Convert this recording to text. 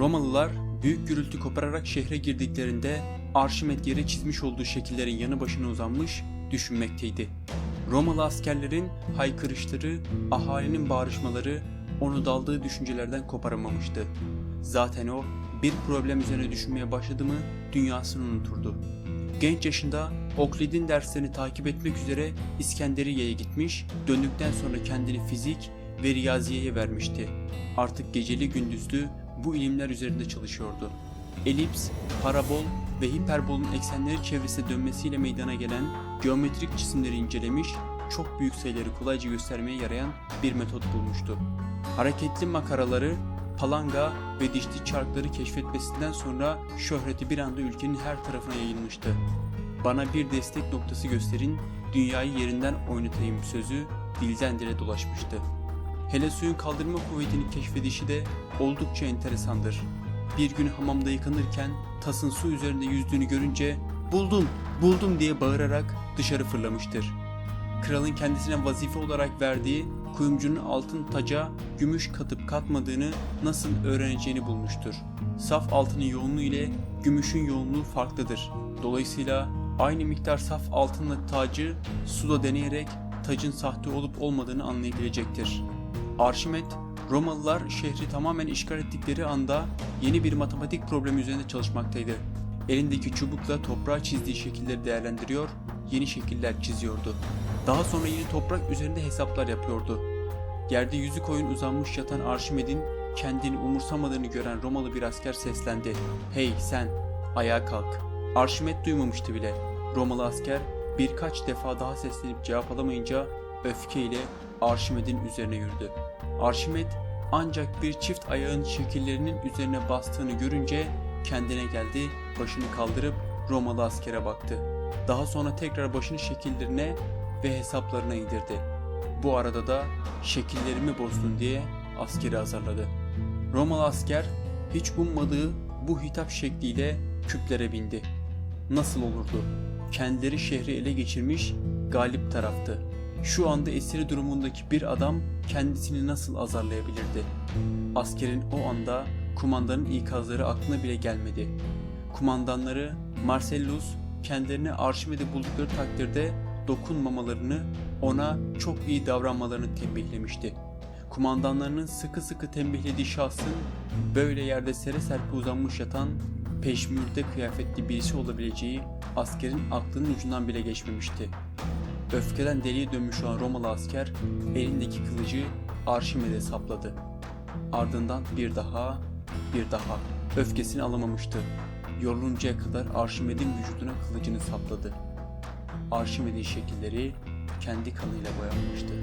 Romalılar büyük gürültü kopararak şehre girdiklerinde Arşimet yere çizmiş olduğu şekillerin yanı başına uzanmış düşünmekteydi. Romalı askerlerin haykırışları, ahalinin bağrışmaları onu daldığı düşüncelerden koparamamıştı. Zaten o bir problem üzerine düşünmeye başladı mı dünyasını unuturdu. Genç yaşında Oklid'in derslerini takip etmek üzere İskenderiye'ye gitmiş, döndükten sonra kendini fizik ve riyaziyeye vermişti. Artık geceli gündüzlü bu ilimler üzerinde çalışıyordu. Elips, parabol ve hiperbolun eksenleri çevresinde dönmesiyle meydana gelen geometrik cisimleri incelemiş, çok büyük sayıları kolayca göstermeye yarayan bir metot bulmuştu. Hareketli makaraları, palanga ve dişli çarkları keşfetmesinden sonra şöhreti bir anda ülkenin her tarafına yayılmıştı. Bana bir destek noktası gösterin, dünyayı yerinden oynatayım sözü dilden dile dolaşmıştı. Hele suyun kaldırma kuvvetini keşfedişi de oldukça enteresandır. Bir gün hamamda yıkanırken tasın su üzerinde yüzdüğünü görünce buldum, buldum diye bağırarak dışarı fırlamıştır. Kralın kendisine vazife olarak verdiği kuyumcunun altın taca gümüş katıp katmadığını nasıl öğreneceğini bulmuştur. Saf altının yoğunluğu ile gümüşün yoğunluğu farklıdır. Dolayısıyla aynı miktar saf altınla tacı suda deneyerek tacın sahte olup olmadığını anlayabilecektir. Arşimet, Romalılar şehri tamamen işgal ettikleri anda yeni bir matematik problemi üzerinde çalışmaktaydı. Elindeki çubukla toprağa çizdiği şekilleri değerlendiriyor, yeni şekiller çiziyordu. Daha sonra yeni toprak üzerinde hesaplar yapıyordu. Yerde yüzü koyun uzanmış yatan Arşimed'in kendini umursamadığını gören Romalı bir asker seslendi. Hey sen, ayağa kalk. Arşimet duymamıştı bile. Romalı asker birkaç defa daha seslenip cevap alamayınca öfkeyle Arşimed'in üzerine yürüdü. Arşimet ancak bir çift ayağın şekillerinin üzerine bastığını görünce kendine geldi, başını kaldırıp Romalı askere baktı. Daha sonra tekrar başını şekillerine ve hesaplarına indirdi. Bu arada da şekillerimi bozdun diye askeri azarladı. Romalı asker hiç ummadığı bu hitap şekliyle küplere bindi. Nasıl olurdu? Kendileri şehri ele geçirmiş galip taraftı. Şu anda esiri durumundaki bir adam kendisini nasıl azarlayabilirdi? Askerin o anda kumandanın ikazları aklına bile gelmedi. Kumandanları Marcellus kendilerine Arşimed'i buldukları takdirde dokunmamalarını, ona çok iyi davranmalarını tembihlemişti. Kumandanlarının sıkı sıkı tembihlediği şahsın böyle yerde sere serpe uzanmış yatan peşmürde kıyafetli birisi olabileceği askerin aklının ucundan bile geçmemişti. Öfkeden deliye dönmüş olan Romalı asker elindeki kılıcı Arşimed'e sapladı. Ardından bir daha, bir daha öfkesini alamamıştı. Yoruluncaya kadar Arşimed'in vücuduna kılıcını sapladı. Arşimed'in şekilleri kendi kanıyla boyanmıştı.